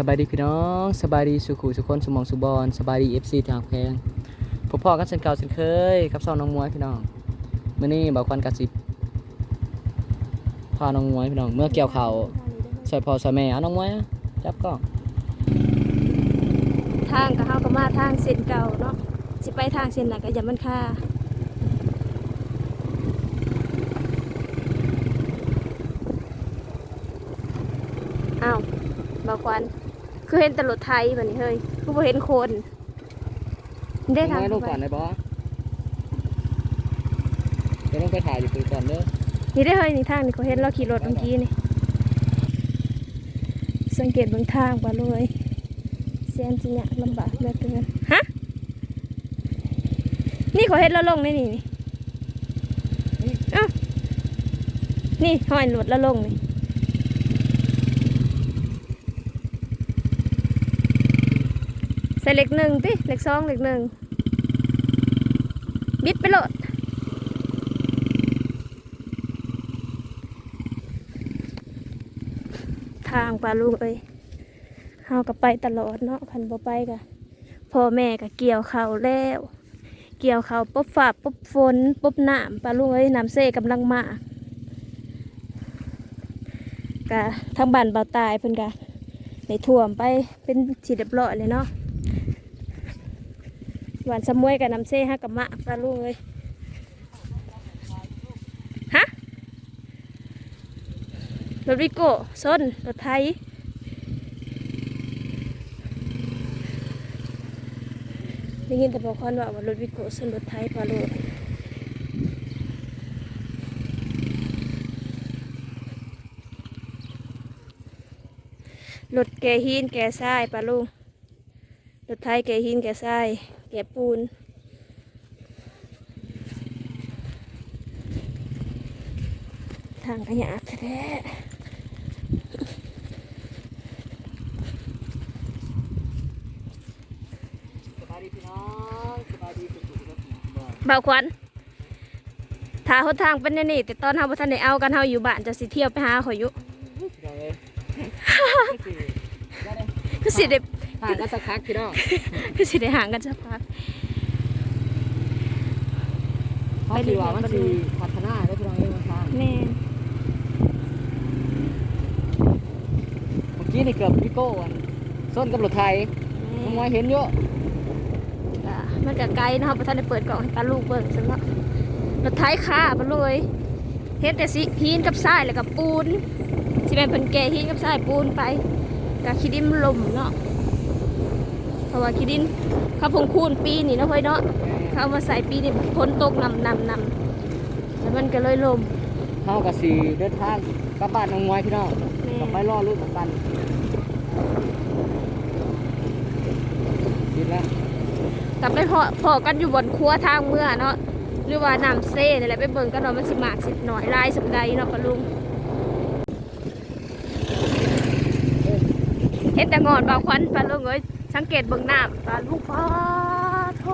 สบายดีพี่น้องสบายดีสุขุสุขคนสมองสุบอลสบายดีเอฟซีทางแพงพบพ่อกันเช่นเก่าเช่นเคยกับซองน้องมวยพี่น้องเมื้อนี้บ่าวควันกะสิบพาน้องมวยพี่น้องเมื่อเกี่ยวเขาใส่พ่อใส่แม่เอาน้องมวยจับกล้องทางก็เฮาก็มาทางเส้นเก่าเนาะสิไปทางเส้นไหนก็อย่ามันค่าอ้าวบาวควัน คือเห็นแตรถไทยบัดนี้เฮ้ยคือบ่เห็นคน ได้น้องทางมวยลงก่อนได้บ่เดี๋ยวลงไปถ่ายอยู่คุยก่อนเด้อนี่ได้เฮ้ยนี่ทางนี่เขาเห็นเราขี่รถเมื่อกี้นี่ สังเกตเบื้องทางป่ะเลยเสียนสิเนี่ยลำบากเหลือเกินฮะนี่เขาเห็นเราลงในนี่นี่เอ้านี่ห้อยรถเราลงนี่ ส่เหล็กหนึ่งติเหล็กสองเหล็กหนึ่งบิดไปโหลดทางปลาลูกเอ้ยเฮาก็ไปตลอดเนาะคันบ่ไปกะพ่อแม่ก็เกี่ยวเขาแล้ว เกี่ยวเขาปุ๊บฝาปุ๊บฝนปุ๊บน้ำปลาลูกเอ้ยน้ำเซ่กำลังมากะทางบ้านเบาตายเพิ่นกะในท่วมไปเป็นสีเรียบร้อยเลยเนาะ หวานสมวยกับน้ำเซ่ฮักกับมะปลาลูกเอ้ยฮะรถวิโก้ส้นรถไทยได้ยินแต่บอกคนว่าว่ารถวิโก้ส้นรถไทยพอรู้รถแกหินแกทรายปะลุงรถไทยแกหินแกทราย แกปูน ทางขยะแท้สบายดีพี่น้องสบายดีสุขุสุขคนสมองสุบอลบ่าวควันถ้าหนทางเป็นแนวนี่แต่ตอนเฮาบ่ทันได้เอากันเฮาอยู่บ้านจะสิเที่ยวไปหาข่อยอยู่พี่น้องเอ้ยก็สิได้เลยคือสิได้ห่างกันสักพักพี่น้องคือสิได้ห่างกันสักพักเขาคิดว่ามันสิพัฒนาได้พี่น้องเอ้ยมันทางแม่เมื่อกี้นี่เกือบพี่โก้อันส้นกับรถไทยน้องมวยเห็นเยอะมันก็ไกลเนาะบ่ทันได้เปิดกล่องให้ปลาลูกเบิ่งซั่นเนาะรถไถค่าบ่เลยเฮ็ดแต่สิหินกับทรายแล้วก็ปูนสิแม่นเพิ่นแก่หินกับทรายปูนไปก็ขี้ดิมลมเนาะ ราะว่าขี้ดินเขาพงคูนปีนี่เนาะเฮ้ยเนาะเขาเอามาใส่ปีนี้ฝนตกนำนำนำแล้วมันก็เลยลมเขากับสีเดินทางกลับบ้านน้องมวยพี่น้องกลับไปรอรุ่นกับกันกินแล้วกลับไปพอพอกันอยู่บนครัวทางเมื่อเนาะหรือว่าน้ำเซ่นี่แหละไปเบิ่งกันเนาะมันสิมากสิหน่อยลายสำใดเนาะปะลุงเห็นแต่งอนบ่าวควันปะลุงเอ้ย สังเกตเบิ่งน้ำปลาลูกปลาโท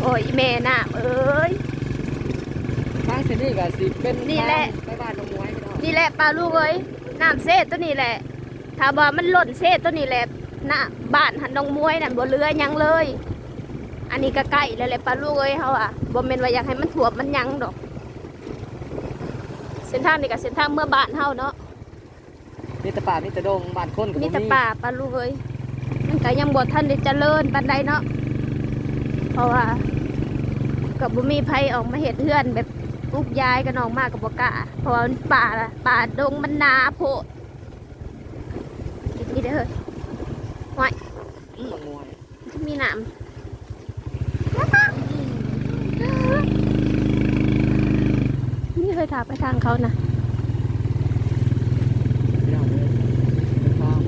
โอ้ยอีแม่น้ำเอ้ย ทางเส้นนี้ก็สิเป็นนี่แหละทางไปบ้านน้องมวยพี่น้องนี่แหละปลาลูกเอ้ยน้ำเซ่ตัวนี้แหละถ้าว่ามันหล่นเซ่ตัวนี้แหละหน้าบ้านหันน้องมวยนั่นบ่เหลือหยังเลย อันนี้ก็ใกล้แล้วแหละปลาลูกเอ้ยเฮาอะบ่แม่นว่าอยากให้มันถ่วมมันหยังดอก เส้นทางนี่ก็เส้นทางเมื่อบ้านเฮาเนาะ มีแต่ป่ามีแต่ดงบ้านคนกับมีแต่ป่าปลาลูกเอ้ยมันก็ยังบ่ทันได้เจริญปานใดเนาะเพราะว่าก็บ่มีไผออกมาเฮ็ดเฮือนแบบลูกย้ายกับนออกมาก็บ่กล้าเพราะว่ามันป่าล่ะป่าดงมันหนาโพดนี่เด้อเฮ้ยอืมน้องมวยที่มีหนามนี่เคยถามไปทางเขานะ พี่น้องเลยเป็นทาง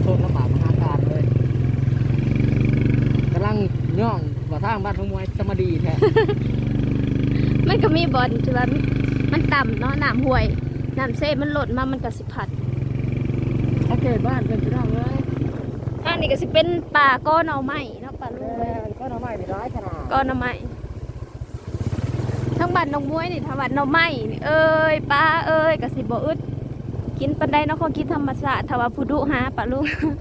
โทษลำบากมหาการเลยกำลัง ย่องว่าทางบ้านน้องมวยจะมาดีแท้ มันก็มีบอลที่ว่ามันต่ำเนาะน้ำห่วยน้ำเซ่มันหล่นมามันก็สิพัดโอเคบ้านเป็นพี่น้องเลยอันนี้ก็สิเป็นป่าก้อนเอาไม้เนาะป่าลูกแม่ก็น้องใหม่มีร้ายขนาดก้อนเอาไม้ทั้งบ้านน้องมวยนี่ทั้งบ้านน้องไม้นี่เอ้ยป้าเอ้ยก็สิบ่อึดกินปันไดเนาะของกินธรรมชาติถ้าว่าผู้ดุหาปะลุงสัง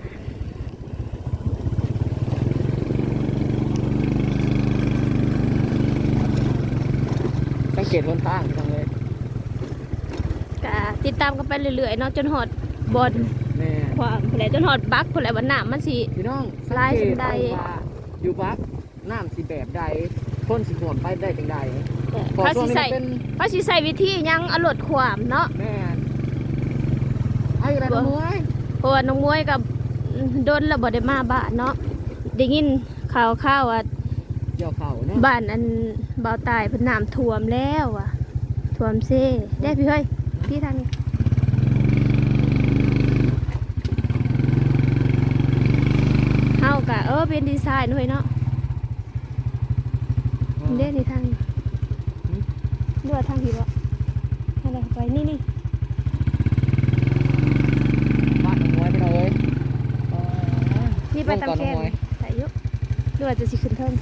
เกตหนทางพี่น้องเลยก็ติดตามกันไปเรื่อยๆเนาะจนหอดบนแม่ความแผลจนหอดบักพุ่นแหละวันหน้ามันสิ พี่น้องลายสันใดสังเกตว่าอยู่บักน้ำสิแบบใดคนสิหวนไปได้จังใดพอเขาช่วสิงนี้ใส่มันเป็นเขาสิใส่วิธีหยังเอารดความเนาะแม่นไอ้อะไรนะมวยเพราะว่าน้องมวยกับโดนแล้วบ่ได้มาบ้านเนาะได้ยินข่าวข่าวว่า เกี่ยวเข่าเนาะบ้านอันเบาตายเพิ่นน้ำท่วมแล้วอะท่วมเซ่ได้พี่เฮ้ยพี่ทางนี้เฮากะเออเป็นดีไซน์หน่อยเนาะเด้นี่ทางนี้ดูว่าทางพี่บ่อะไรไปนี่นี่บ้านน้องมวยพี่น้องเอ้ยอ๋อนี่ไปตามแคลงก่อนน้องมวยใส่อยุดูว่าจะสิขึ้นเทิง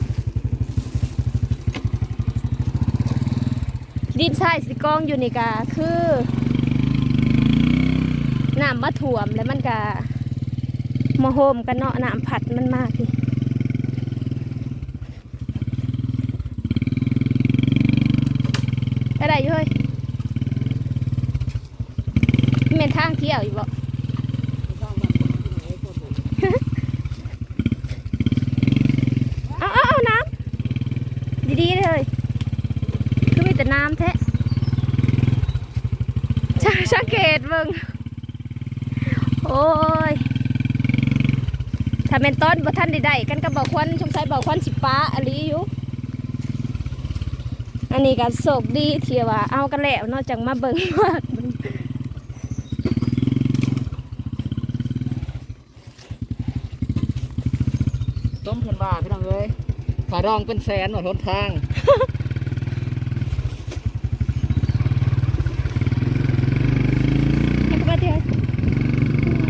ดินทรายสิกองอยู่นี่กะคือน้ำมาถ่วมแล้วมันกะมาโฮมกันเนาะน้ำผัดมันมากพี่ไปได้อยู่เฮ้ยมันเป็นทางเที่ยวอยู่บ่ เอาเอาเอาน้ำดีๆเลยคือมีแต่น้ำแท้ชา สังเกตเบิ่งโอ้ยถ้าเป็นต้นบ่ท่านใดๆกันก็บอกควันสงสัยบอกควันสิป้าอหลีอยู่อันนี้ก็โศกดีเที่ว่าเอากันแล้วนอกจากมาเบิ่งว่าต้มเพิ่นว่าพี่น้องเอ้ยขารองเป็นแสนหมดหนทาง ให้ก็มาเที่ยว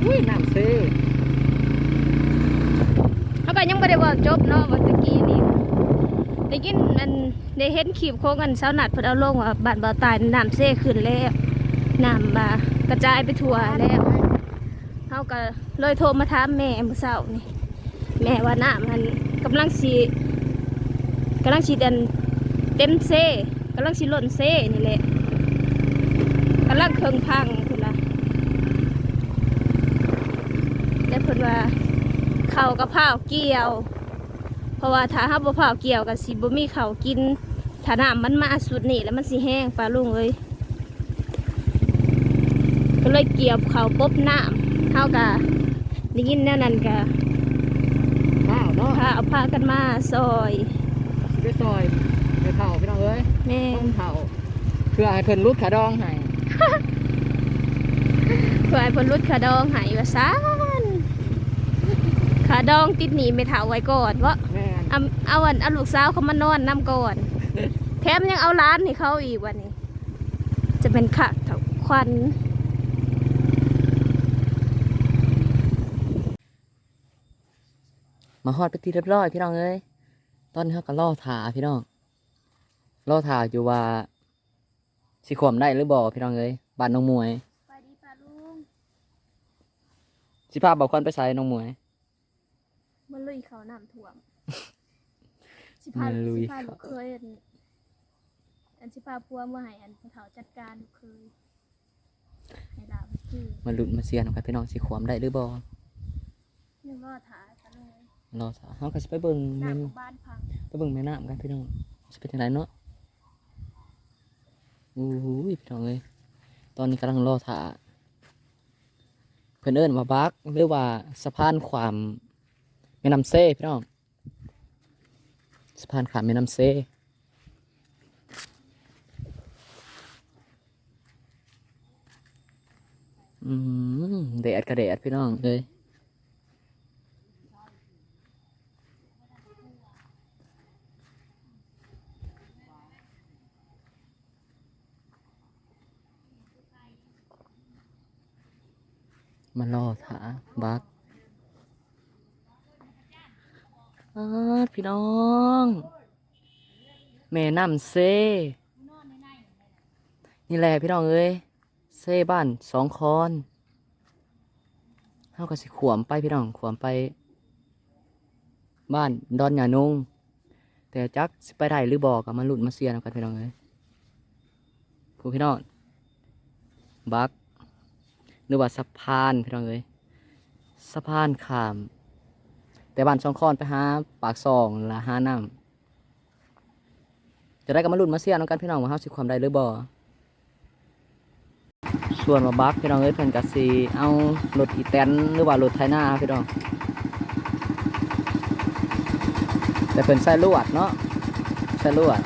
อุ้ยน้ำซี เขา ก็ยังไม่ได้บอกจบเนาะว่าตะกี้นี่ได้ยินอันได้เห็นขีบโค้งกันเช้าหนัดพิ่นเอาลงว่าบ้านบ่อตายน้ำเซ่ขึ้นแล้วน้ำมากระจายไปทั่วแล้วเขาก็เลยโทรมาถามแม่เมื่อเช้านี่แม่ว่าน้ำมันกำลังสีกำลังสีดันเต็มเซ่กำลังสีล้นเซ่นี่แหละกำลังเคืองพังคุณละแต่เพิ่นว่าเข้ากับข้าเกี่ยว ราะว่าถ้าห้าบ่เผาวเกี่ยวกับสิบ่มีข้าวกินถ้าน้ำมันมาสุดนี่แล้วมันสิแห้งปลาลุงเลยก็เลยเกี่ยวข้าวปบน้ำเท่ากับได้ยินแนวนั้นกะข้าวเนาะพาเอาพากันมาซอยไปซอยไปเข่าพี่น้องเอ้ยแม่ต้มเข่าเพื่อให้เพิ่นรุดขาดองให้เพื่อให้เพนรุดขาดองใหายว่าซานขาดองติดหนีไม่เถาไว้ก่อนวะแม่น เอาเอาอันเอาลูกสาวเขามานอนน้ำก่อน แถมยังเอาร้านให้เขาอีกวันนี้ จะเป็นขักเถาควันมาฮอดไปนที่เรียบร้อยพี่น้องเอ้ยตอนนี้เขาก็ล่อถาพี่น้องล่อถาอยู่ว่าสิขวมได้หรือบ่พี่น้องเอ้ยบ้านน้องมวยไปดีปลาลุงสิพาบอกควันไปใส่น้องมวยมันลุยเขาน้ำท่วม สิพามันลุยสิพาเขาลูกเคยอันอันสิพาพัวมาให้อันเขาจัดการลูกเคยให้ลาบคือมาลุ้นมาเสียนกันพี่น้องสิขวมได้หรือบ่ยังรอถ่ายกันเลยรอถาเขาก็สิไปเบิ่งหน้าแม่นของบ้านพังไปเบิ่งแม่น้ำกันพี่น้องสิเป็นจังไดเนาะอู้หูยพี่น้องเอ้ยตอนนี้กำลังรอถาเพิ่นเอิ้นว่าบักหรือว่าสะพานความแม่น้ำเซ่พี่น้อง สะพานขามแม่น้ำเซ่อืมแดดกระแดดพี่น้องเอ้ยมารอถาบักอ้าด พี่น้อง แม่น้ำเซ นี่แหละพี่น้องเอ้ย เซบ้านสองคอนเฮาก็สิขวมไปพี่น้องขวมไป บ้านดอนหยานุงแต่จักสิไปได้หรือบอกกับมาลุ้นมาเสียนกันพี่น้องเอ้ยผู้พี่น้องบักหรือว่าสะพานพี่น้องเอ้ยสะพานขาม แต่บ้านสองคอนไปหาปากซองและหาน้ำจะได้กับมาลุ้นมาเสียนำกันพี่น้องว่าเฮาสิความได้หรือบ่ส่วนมาบักพี่น้องเอ้ยเพิ่นก็สิเอารถอีแตนหรือว่ารถไถนาพี่น้องแต่เพิ่นใส่ลวดเนาะใส่ลวด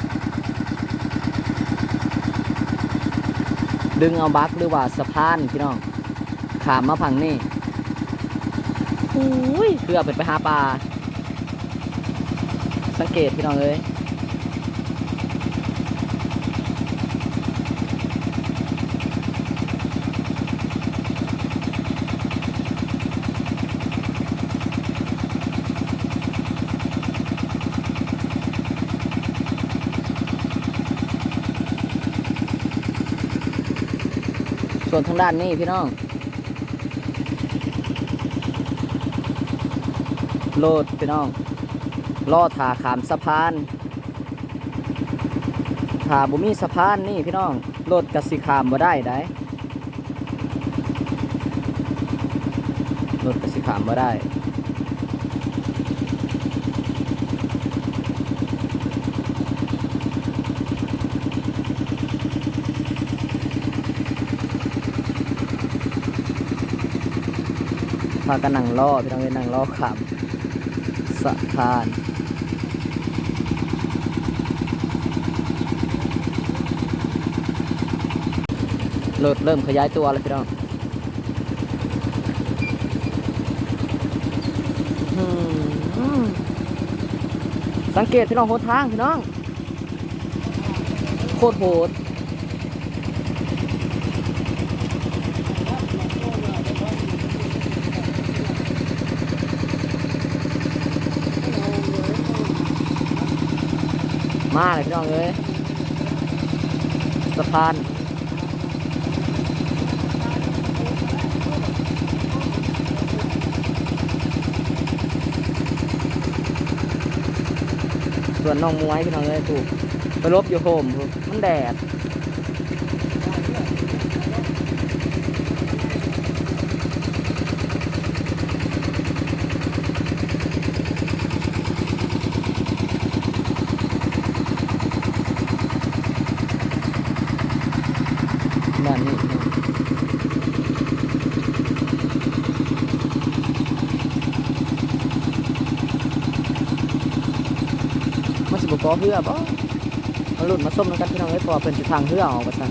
ดึงเอาบักหรือว่าสะพานพี่น้องขามมาพังนี่ อุ้ยเพื่อเป็นไปหาปลา สังเกตพี่น้องเอ้ยส่วนทางด้านนี้พี่น้อง โลดพี่น้องล่อถาขามสะพานถาบุมีสะพานนี่พี่น้องโลดกสิขามบ่ได้ได้โลดกสิขามบ่ได้พากันนั่งล่อพี่น้องเลยนั่งล่อขาม สะพาน รถเริ่มขยายตัวแล้วพี่น้องสังเกตพี่น้องโหดทางพี่น้อง โคตรโหด มาเลยพี่น้องเอ้ยสะพานส่วนน้องมวยพี่น้องเลยถูกไปลบอยู่โฮมมันแดดานนี้พี่น้องมันสิบก อเหือบ่มาหลุดมาส้มนำกันพี่น้องเลยพอเป็นสิทางเหือออกมาซะ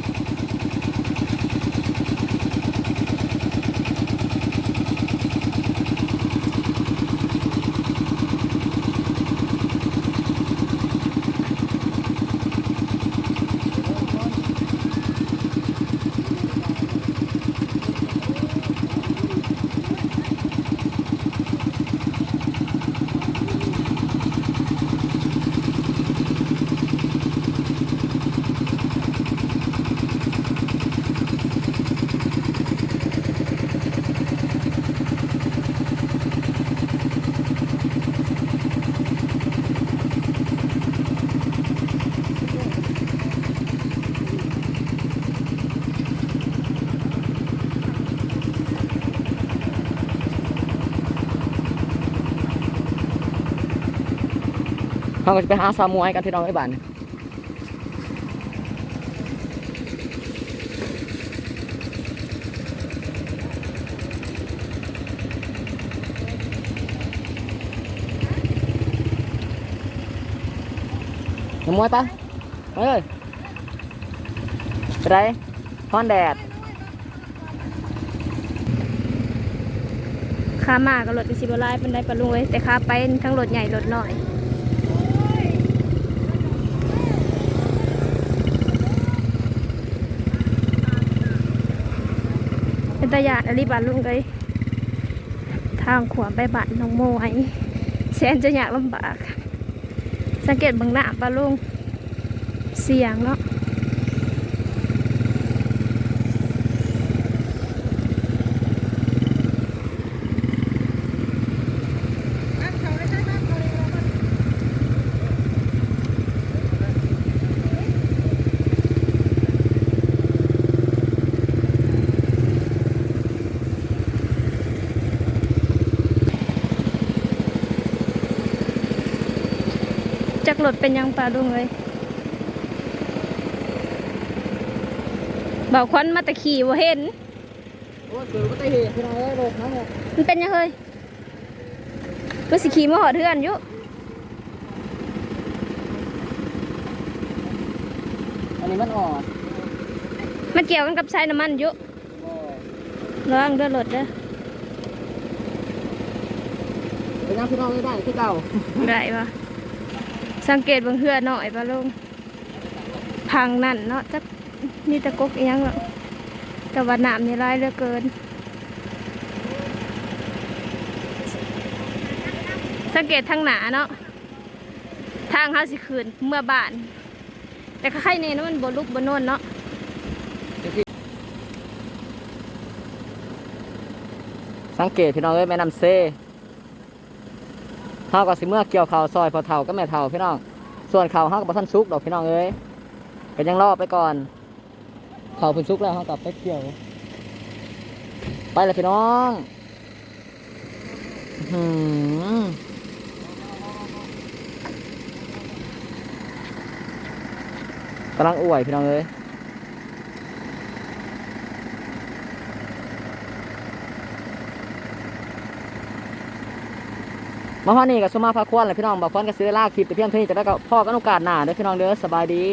เราก็จะไปหาซามวยกันพี่น้องไอ้บ้านนี่น้ำมวยปะเอ้ยไปไหนฮ้อนแดดขามากับรถสิบลายเป็นได้ปะลุงเอ้ยแต่ขาไปทั้งรถใหญ่รถน้อย เป็นตาหยาดอลิบานลุงเลยทางขวาไปบ้านน้องโมไอแสนจะยากลำบาก สังเกตบางหน้าปลาลุงเสียงเนาะ จักรถเป็นหยังปลาลุงเลยบอกควันมาแตะขี่ว่าเห็นโอ้ยเกิดอุบัติเหตุพี่น้องเอ้ยรถนะเนี่ยมันเป็นยังเฮ้ยก็สิขี่มาหอดเทือนอยู่อันนี้มันอ่อนมันเกี่ยวกันกับใช้น้ำมันอยู่บ่ระวังเด้วยรถเด้อเป็นยังพี่น้องไม่ได้ที่เก่าได้ปะ สังเกตบางเทือหน่อยปะลุงพังนั่นเนาะจักนี่ตะกกเอียงเนาะแต่ว่าน้ำนี่ร้ายเหลือเกิน สังเกตทางหนาเนาะทางเขาสิคืนเมื่อบ้าน แต่ก็ใครเนี่ยนะมันบนลุกบนโนนเนาะสังเกตพี่น้องเอ้ยแม่น้ำเซ เท่ากับสิเมื่อเกี่ยวข่าวซอยพอเท่าก็แม่เท่าพี่น้อง ส่วนข่าวเฮากับท่านซุกดอกพี่น้องเอ้ยเป็นยังรอไปก่อนข่าวเพิ่นซุกแล้วเฮากับไปเกี่ยว ไปเลยพี่น้องหืกำลังอวยพี่น้องเอ้ย มาพ่อนี่กับสุมาพาควนเลยพี่น้องบอกควนก็ซื้อลากคลิปแต่เพียงเท่านี้จะได้ก็พ่อก็นโอกาสหน้าเด้อพี่น้องเด้อสบายดี